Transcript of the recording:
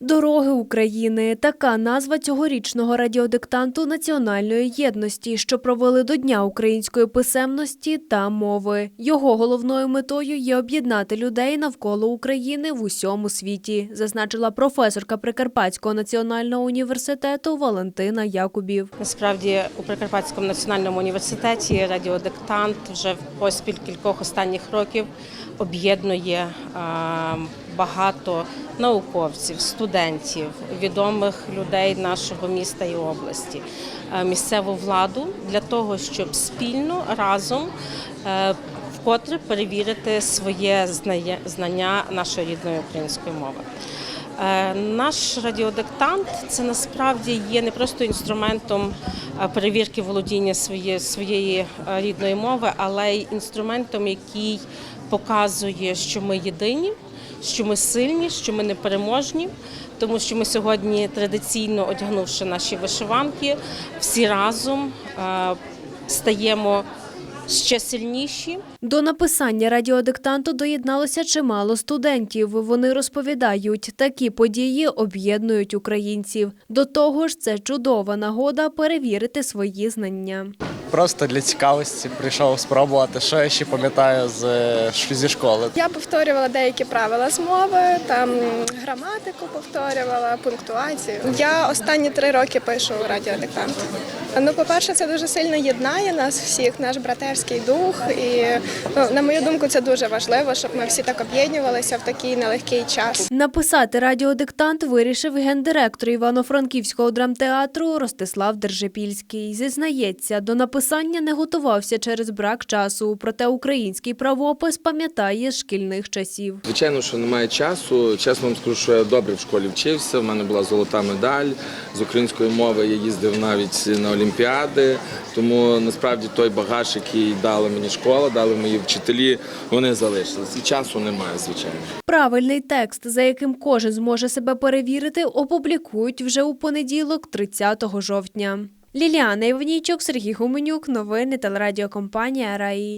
Дороги України така назва цьогорічного радіодиктанту національної єдності, що провели до Дня української писемності та мови. Його головною метою є об'єднати людей навколо України в усьому світі, зазначила професорка Прикарпатського національного університету Валентина Якубів. Насправді у Прикарпатському національному університеті радіодиктант вже в поспіль кількох останніх років об'єднує багато науковців, студентів, відомих людей нашого міста і області, е, місцеву владу для того, щоб спільно разом е, вкотре перевірити своє знання- нашої рідної української мови. Е, Наш радіодиктант це насправді є не просто інструментом перевірки володіння своєї, своєї рідної мови, але й інструментом, який показує, що ми єдині, що ми сильні, що ми непереможні, тому що ми сьогодні традиційно одягнувши наші вишиванки, всі разом е, стаємо ще сильніші. До написання радіодиктанту доєдналося чимало студентів. Вони розповідають, такі події об'єднують українців. До того ж, це чудова нагода перевірити свої знання. Просто для цікавості прийшов спробувати, що я ще пам'ятаю з, е, зі школи. Я повторювала деякі правила з мови, там граматику повторювала, пунктуацію. Я останні три роки пишу радіодиктант. Ну, по-перше, це дуже сильно єднає нас всіх, наш братерський дух. І ну, на мою думку, це дуже важливо, щоб ми всі так об'єднувалися в такий нелегкий час. Написати радіодиктант вирішив гендиректор Івано-Франківського драмтеатру Ростислав Держипільський. Зізнається, до написання не готувався через брак часу, проте український правопис пам'ятає з шкільних часів. Звичайно, що немає часу. Чесно вам скажу, що я добре в школі вчився. В мене була золота медаль з української мови. Я їздив навіть на олімпіади. Тому насправді той багаж, який дала мені школа, дали мої вчителі, вони залишились. І часу немає, звичайно. Правильний текст, за яким кожен зможе себе перевірити, опублікують вже у понеділок, 30 жовтня. Ліліана Іванійчук, Сергій Гуменюк. Новини телерадіокомпанія Раї.